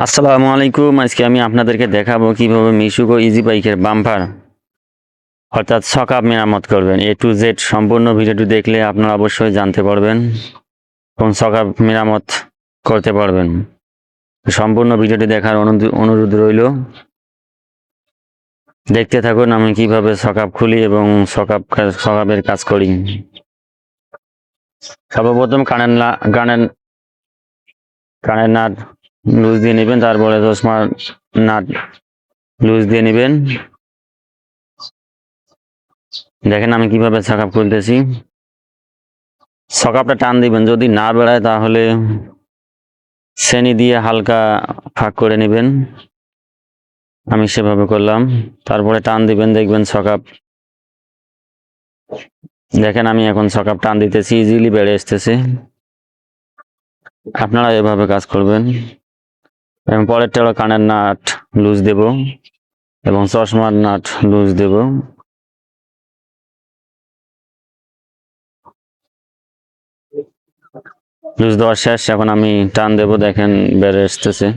আসসালামু আলাইকুম। আজকে আমি আপনাদেরকে দেখাবো কীভাবে মিশুকো ইজি বাইকের বাম্পার অর্থাৎ সকাপ মেরামত করবেন। এ টু জেড সম্পূর্ণ ভিডিওটি দেখলে আপনারা অবশ্যই জানতে পারবেন কোন সকাপ মেরামত করতে পারবেন। সম্পূর্ণ ভিডিওটি দেখার অনুরোধ- রইল। দেখতে থাকুন আমি কীভাবে সকাপ খুলি এবং সকাপ সকাপের কাজ করি। সর্বপ্রথম কানের কানের কানের নাট লুজ দিয়ে নেবেন, তারপরে চশমার নাট লুজ দিয়ে নেবেন। দেখেন আমি কীভাবে সকাপ খুলতেছি সকাপটা টান দিবেন, যদি না বেড়ায় তাহলে শ্রেণি দিয়ে হালকা ফাঁক করে নেবেন। আমি সেভাবে করলাম, তারপরে টান দিবেন, দেখবেন সকাপ দেখেন আমি এখন সকাপ টান দিতেছি ইজিলি বেড়ে আসতেছে। আপনারা এভাবে কাজ করবেন। এবং পরেরটা হলো কানের নাট লুজ দেব এবং চশমার নাট লুজ দেব। লুজ দেওয়ার শেষ, এখন আমি টান দেব, দেখেন বেড়ে আসতেছে।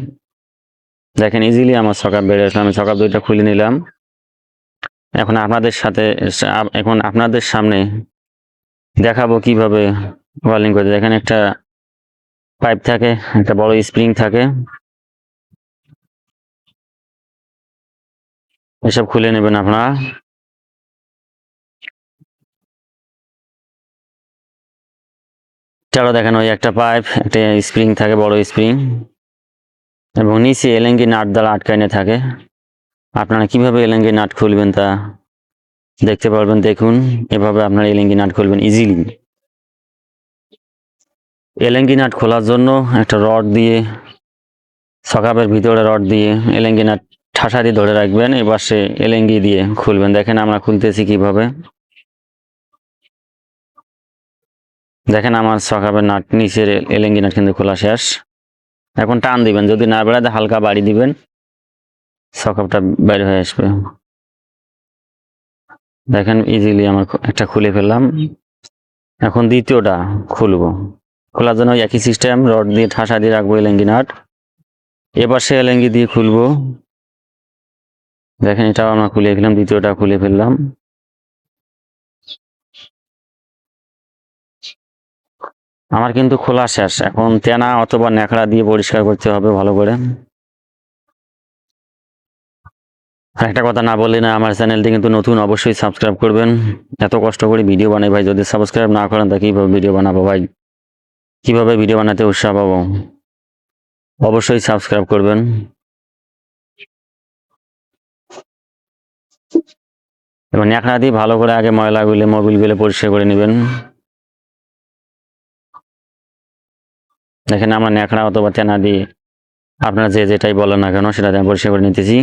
দেখেন ইজিলি আমার সকাপ বেড়ে আসলো, আমি সকাপ দুইটা খুলে নিলাম। এখন আপনাদের সাথে, এখন আপনাদের সামনে দেখাবো কীভাবে ওয়ালিং করতে দেখেন একটা পাইপ থাকে, একটা বড় স্প্রিং থাকে। এসব খুলে নেবেন আপনারা। চলো দেখেন ওই একটা পাইপ, একটা স্প্রিং থাকে, বড় স্প্রিং। এবং নিচে এলেঙ্গি নাট দ্বারা আটকানো থাকে। আপনারা কীভাবে এলেঙ্গি নাট খুলবেন তা দেখতে পারবেন। দেখুন, এভাবে আপনারা এলেঙ্গি নাট খুলবেন ইজিলি এলেঙ্গি নাট খোলার জন্য একটা রড দিয়ে, সকাপের ভিতরে রড দিয়ে এলেঙ্গি নাট দিয়ে ধরে রাখবেন এবার সে এলেঙ্গি দিয়ে খুলবেন। দেখেন আমরা খুলতেছি কীভাবে। দেখেন আমার সকাপের নাট, নিচের এলেঙ্গি নাট কিন্তু খোলা শেষ। এখন টান দিবেন, যদি না বেড়াতে হালকা বাড়ি দিবেন, সকাপটা বের হয়ে আসবে। দেখেন ইজিলি আমার একটা খুলে ফেললাম। এখন দ্বিতীয়টা খুলবো। খোলার জন্য একই সিস্টেম রড দিয়ে ঠাসা দিয়ে রাখব এলেঙ্গি নাট। এবার সে এলেঙ্গি দিয়ে খুলবো। দেখেন, এটাও আমরা খুলে ফেললাম, দ্বিতীয়টা খুলে ফেললাম। আমার কিন্তু খোলা শেষ। এখন তেনা অথবা ন্যাকড়া দিয়ে পরিষ্কার করতে হবে ভালো করে। একটা কথা না বললে না, আমার চ্যানেলটি কিন্তু নতুন, অবশ্যই সাবস্ক্রাইব করবেন। এত কষ্ট করে ভিডিও বানাই ভাই, যদি সাবস্ক্রাইব না করেন, তা কীভাবে ভিডিও বানাবো ভাই? কীভাবে ভিডিও বানাতে উৎসাহ পাবো? অবশ্যই সাবস্ক্রাইব করবেন। এবং ন্যাকড়া দিয়ে ভালো করে আগে ময়লাগুলো মোবিলগুলো পরিষ্কার করে নেবেন। দেখেন আমরা ন্যাকড়া অথবা চেনা দিয়ে আপনারা যে যেটাই বলেন না কেন সেটা আমি পরিষ্কার করে নিতেছি।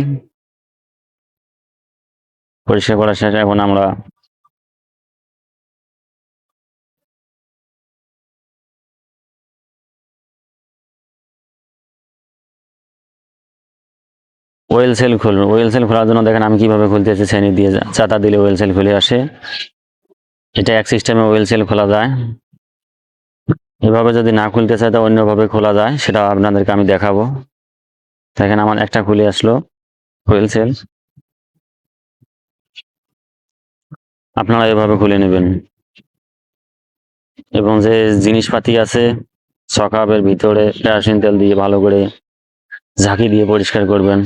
পরিষ্কার করার শেষ, এখন আমরা ওয়েল সেল খুলুন ওয়েল সেল খোলার জন্য দেখেন আমি কীভাবে খুলতেছি শ্রেণি দিয়ে চাতা দিলে ওয়েল সেল খুলে আসে। এটা এক সিস্টেমে ওয়েল সেল খোলা যায়। এভাবে যদি না খুলতে চায় তা অন্যভাবে খোলা যায়, সেটা আপনাদেরকে আমি দেখাবো। দেখেন আমার একটা খুলে আসলো ওয়েল সেল আপনারা এভাবে খুলে নেবেন। এবং যে জিনিসপাতি আছে সকাপের ভিতরে, কেরোসিন তেল দিয়ে ভালো করে ঝাঁকি দিয়ে পরিষ্কার করবেন।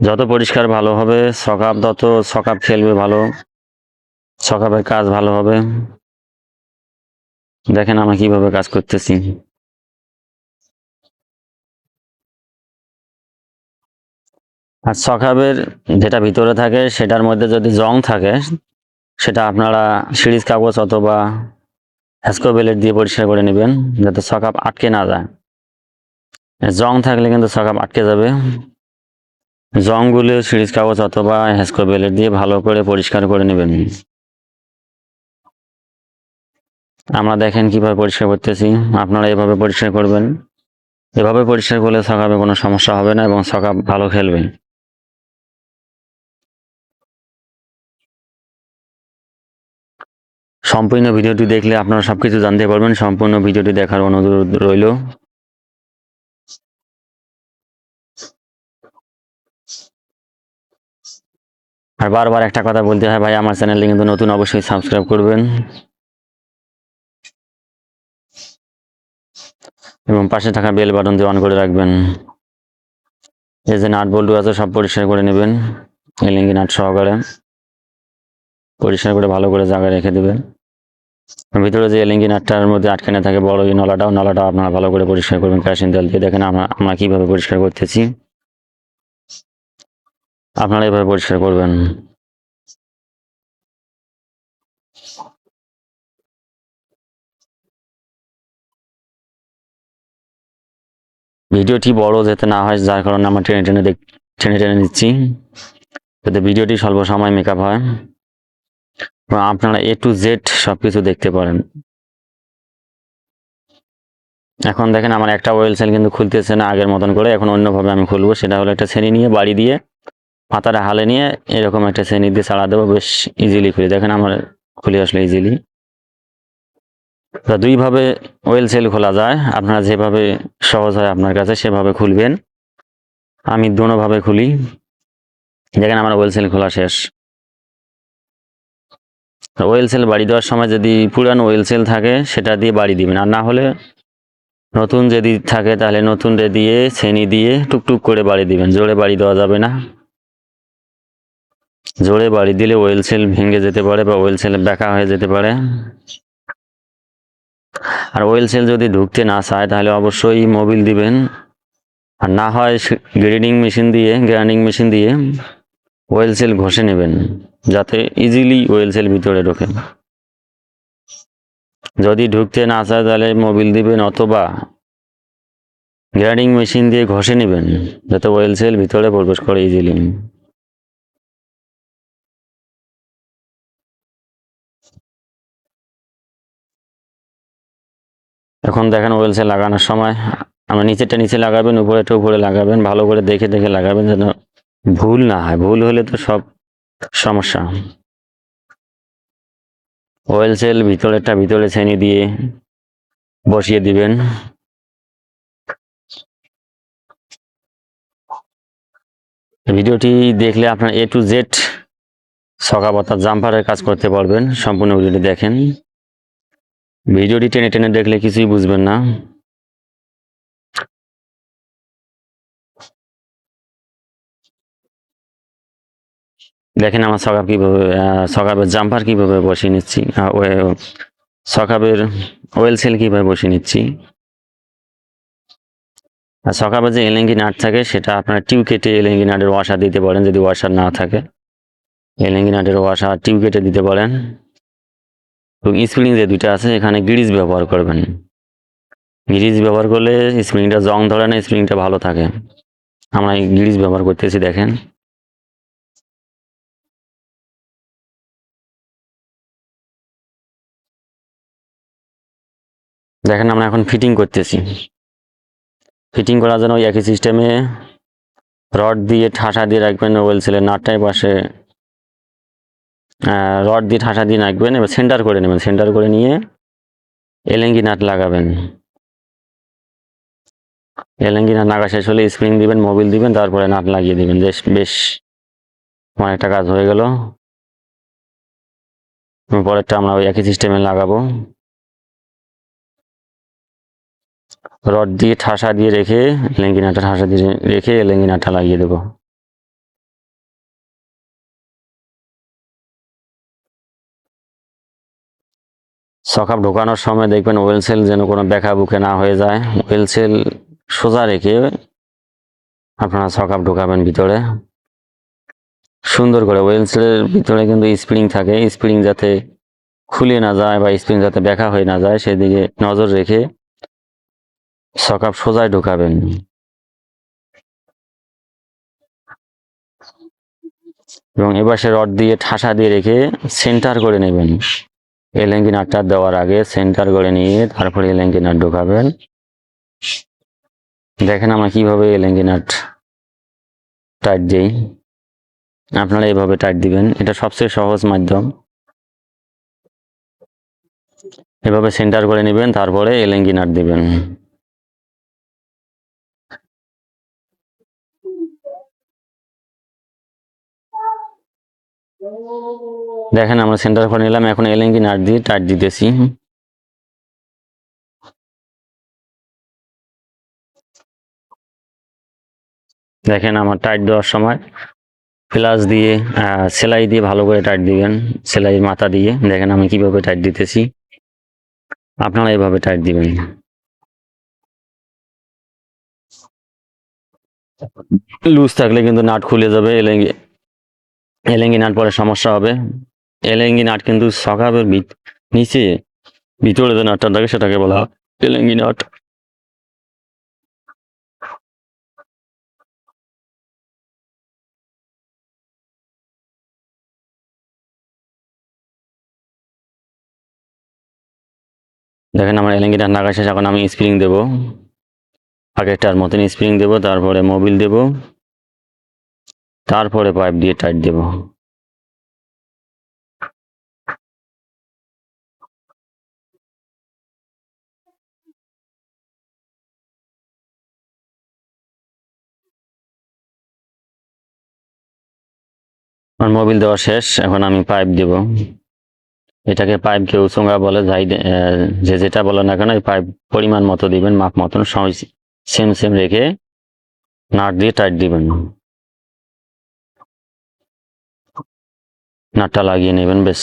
যত পরিষ্কার ভালো হবে, সকাপ তত সকাপ খেলবে ভালো, সকাপের কাজ ভালো হবে। দেখেন আমরা কীভাবে কাজ করতেছি। আর সকাপের যেটা ভিতরে থাকে, সেটার মধ্যে যদি জং থাকে, সেটা আপনারা সিরিজ, কাগজ অথবা হ্যাসকো বেলেট দিয়ে পরিষ্কার করে নেবেন, যাতে সকাপ আটকে না যায়। জং থাকলে কিন্তু সকাপ আটকে যাবে। জংগুলো সিরিজ কাগজ অথবা হ্যাসকো বেলেট দিয়ে ভালো করে পরিষ্কার করে নেবেন। আমরা দেখেন কীভাবে পরিষ্কার করতেছি। আপনারা এভাবে পরিষ্কার করবেন। এভাবে পরিষ্কার করলে সকাপে কোনো সমস্যা হবে না এবং সকাপ ভালো খেলবে। সম্পূর্ণ ভিডিওটি দেখলে আপনারা সবকিছু জানতে পারবেন। সম্পূর্ণ ভিডিওটি দেখার অনুরোধ রইল। আর বারবার একটা কথা বলতে হয়, ভাই, আমার চ্যানেলে কিন্তু নতুন, অবশ্যই সাবস্ক্রাইব করবেন। এবং পাশে থাকা বেল বাটন দিয়ে অন করে রাখবেন। এই যে নাট বল্টু আছে, সব পরিষ্কার করে নেবেন। এলিঙ্গি নাট সহকারে পরিষ্কার করে ভালো করে জায়গায় রেখে দেবেন। ভিতরে যে এলিঙ্গি নাটটার মধ্যে আটকানে থাকে, বড় এই নলাটাও নলাটাও আপনারা ভালো করে পরিষ্কার করবেন। কেরাসিন তেল দিয়ে দেখেন আমরা আমরা কীভাবে পরিষ্কার করতেছি। আপনারা এভাবে পরিষ্কার করবেন। ভিডিওটি বড় যাতে না হয়, যার কারণে আমরা টেনে টেনে দেখ, টেনে টেনে নিচ্ছি। যাতে ভিডিওটি স্বল্প সময় মেকআপ হয়। আপনারা এ টু জেড সব কিছু দেখতে পারেন। এখন দেখেন আমার একটা ওয়েল সেল কিন্তু খুলতেছে না আগের মতন করে। এখন অন্যভাবে আমি খুলবো। সেটা হলো একটা শ্রেণি নিয়ে বাড়ি দিয়ে পাতাটা হালে নিয়ে এরকম একটা শ্রেণি দিয়ে ছাড়া দেবো, বেশ ইজিলি খুলি। দেখেন আমার খুলে আসলে ইজিলি তা দুইভাবে ওয়েল সেল খোলা যায়। আপনারা যেভাবে সহজ হয় আপনার কাছে সেভাবে খুলবেন। আমি দোনোভাবে খুলি। দেখেন আমার ওয়েল সেল খোলা শেষ। ওয়েল সেল বাড়ি দেওয়ার সময় যদি পুরানো ওয়েল সেল থাকে, সেটা দিয়ে বাড়ি দিবেন। আর না হলে নতুন যদি থাকে, তাহলে নতুন রে দিয়ে, শ্রেণি দিয়ে টুকটুক করে বাড়ি দিবেন। জোরে বাড়ি দেওয়া যাবে না। জোরে বাড়ি দিলে ওয়েল সেল ভেঙে যেতে পারে বা ওয়েল সেল ব্যাকা হয়ে যেতে পারে। আর ওয়েল সেল যদি ঢুকতে না চায়, তাহলে অবশ্যই মোবিল দিবেন। আর না হয় গ্রেডিং মেশিন দিয়ে গ্রাইন্ডিং মেশিন দিয়ে ওয়েল সেল ঘষে নেবেন, যাতে ইজিলি ওয়েল সেল ভিতরে ঢোকে। যদি ঢুকতে না চায়, তাহলে মোবিল দিবেন অথবা গ্রাইন্ডিং মেশিন দিয়ে ঘষে নেবেন, যাতে ওয়েল সেল ভিতরে প্রবেশ করে ইজিলি এখন দেখেন ওয়েল সেল লাগানোর সময়। আমরা নিচেরটা নিচে লাগাবেন উপরেটা উপরে লাগাবেন, ভালো করে দেখে দেখে লাগাবেন যেন ভুল না হয়। ভুল হলে তো সব সমস্যা। ওয়েল সেল ভিতরেরটা ভিতরে শ্রেণি দিয়ে বসিয়ে দিবেন। ভিডিওটি দেখলে আপনার এ টু জেড সকাবতা জাম্পারের কাজ করতে পারবেন। সম্পূর্ণ ভিডিওটি দেখেন। ভিডিওটি টেনে টেনে দেখলে কিছুই বুঝবেন না। দেখেন আমার সকাব কীভাবে আহ, সকাবের জাম্পার কীভাবে বসিয়ে নিচ্ছি সকাবের ওয়েল সেল কীভাবে বসিয়ে নিচ্ছি। আর সকাবে যে এলেঙ্গি নাট থাকে সেটা আপনার টিউ কেটে এলেঙ্গি নাটের ওয়াশার দিতে পারেন যদি ওয়াশার না থাকে। এলেঙ্গি নাটের ওয়াশার টিউ কেটে দিতে পারেন। এবং স্প্রিং যে দুইটা আছে, এখানে গ্রিজ ব্যবহার করবেন। গ্রিজ ব্যবহার করলে স্প্রিংটা জং ধরে না স্প্রিংটা ভালো থাকে। আমরা এই গ্রিজ ব্যবহার করতেছি, দেখেন। দেখেন আমরা এখন ফিটিং করতেছি। ফিটিং করার জন্য ওই একই সিস্টেমে রড দিয়ে ঠাসা দিয়ে রাখবেন ওয়েল সেলের নাটটাই পাশে রড দিয়ে ঠাসা দিয়ে রাখবেন এবার সেন্টার করে নেবেন সেন্টার করে নিয়ে এলেঙ্গি নাট লাগাবেন। এলেঙ্গি নাট লাগা শেষ হলে স্প্রিং দিবেন মোবিল দিবেন, তারপরে নাট লাগিয়ে দিবেন। বেশ বেশ অনেকটা কাজ হয়ে গেল। পরেরটা আমরা ওই একই সিস্টেমে লাগাবো। রড দিয়ে ঠাসা দিয়ে রেখে, এলেঙ্গি নাটটা ঠাসা দিয়ে রেখে এলেঙ্গি নাটটা লাগিয়ে দেবো। সকাপ ঢোকানোর সময় দেখবেন ওয়েল সেল যেন কোনো বেঁকা বুকে না হয়ে যায়। ওয়েল সেল সোজা রেখে আপনারা সকাপ ঢোকাবেন ভিতরে। সুন্দর করে ওয়েল সেলের ভিতরে কিন্তু স্প্রিং থাকে। স্প্রিং যাতে খুলে না যায় বা স্প্রিং যাতে বেঁকা হয়ে না যায়, সেদিকে নজর রেখে সকাপ সোজায় ঢোকাবেন। এবং এবার সে রড দিয়ে ঠাসা দিয়ে রেখে সেন্টার করে নেবেন। এলেঙ্গি নাটটা দেওয়ার আগে সেন্টার করে নিয়ে তারপরে এলেঙ্গি নাট ঢোকাবেন। দেখেন আমরা কীভাবে এলেঙ্গি নাট টাইট দিই। আপনারা এইভাবে টাইট দিবেন। এটা সবচেয়ে সহজ মাধ্যম। এভাবে সেন্টার করে নেবেন, তারপরে এলেঙ্গি নাট দিবেন। দেখেন, আমরা সেন্টার করে নিলাম। এখন এলেঙ্গি নাট দিয়ে টাইট দিতেছি। দেখেন, আমার টাইট দেওয়ার সময় ফ্লাস দিয়ে সেলাই দিয়ে ভালো করে টাইট দিবেন। সেলাই মাথা দিয়ে। দেখেন, আমি কীভাবে টাইট দিতেছি। আপনারা এইভাবে টাইট দিবেন। লুজ থাকলে কিন্তু নাট খুলে যাবে। এলেঙ্গি এলেঙ্গি নাট পরে সমস্যা হবে। এলেঙ্গি নাট কিন্তু সকাবের ভিত- নিচে, ভিতরে যে নাটটা থাকে সেটাকে বলা হয়। এলেঙ্গি নাট। দেখেন আমার এলেঙ্গি নাট নাগা শেষ এখন আমি স্প্রিং দেবো। আগেরটার মতন স্প্রিং দেবো, তারপরে মোবিল দেবো। তারপরে পাইপ দিয়ে টাইট দেবো। আমার মোবিল দেওয়া শেষ, এখন আমি পাইপ দেব। এটাকে পাইপ কেউ চোঙা বলে, যাই যে যেটা বলে না কেন, এই পাইপ পরিমাণ মতো দিবেন, মাপ মতন সেম সেম রেখে নাট দিয়ে টাইট দিবেন। নাটটা লাগিয়ে নেবেন, বেশ।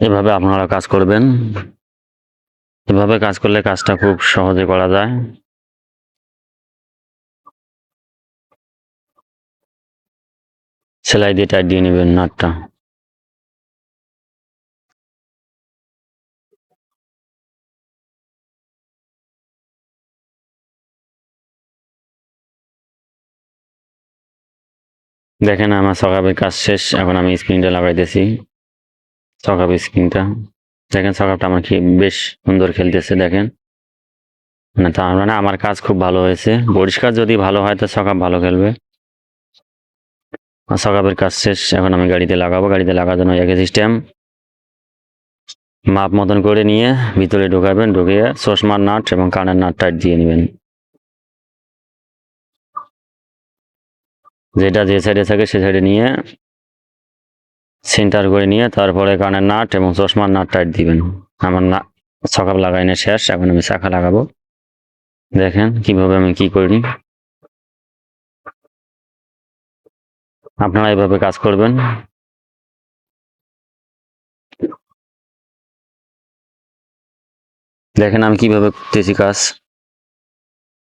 এভাবে আপনারা কাজ করবেন। এভাবে কাজ করলে কাজটা খুব সহজে করা যায়। সেলাই দিয়ে টাইট দিয়ে নেবেন নাটটা। দেখেন আমার সকাবের কাজ শেষ, এখন আমি স্ক্রিনটা লাগাইতেছি। সকাবের স্ক্রিনটা দেখেন সকাবটা আমার কি বেশ সুন্দর খেলতেছে, দেখেন। মানে তার মানে আমার কাজ খুব ভালো হয়েছে। পরিষ্কার যদি ভালো হয় তো সকাব ভালো খেলবে। আর সকাবের কাজ শেষ, এখন আমি গাড়িতে লাগাবো। গাড়িতে লাগার জন্য একই সিস্টেম মাপ মতন করে নিয়ে ভিতরে ঢোকাবেন, ঢুকিয়ে চশমার নাট এবং কানের নাট টাইট দিয়ে নেবেন। যেটা যে সাইডে থাকে সে সাইডে নিয়ে সেন্টার করে নিয়ে তারপরে কানের নাট এবং চশমার নাট টাইট দিবেন। আমার না সকাল লাগাইনে শেষ, এখন আমি শাখা লাগাবো। দেখেন কীভাবে আমি কি করি। আপনারা এভাবে কাজ করবেন। দেখেন আমি কীভাবে করতেছি কাজ।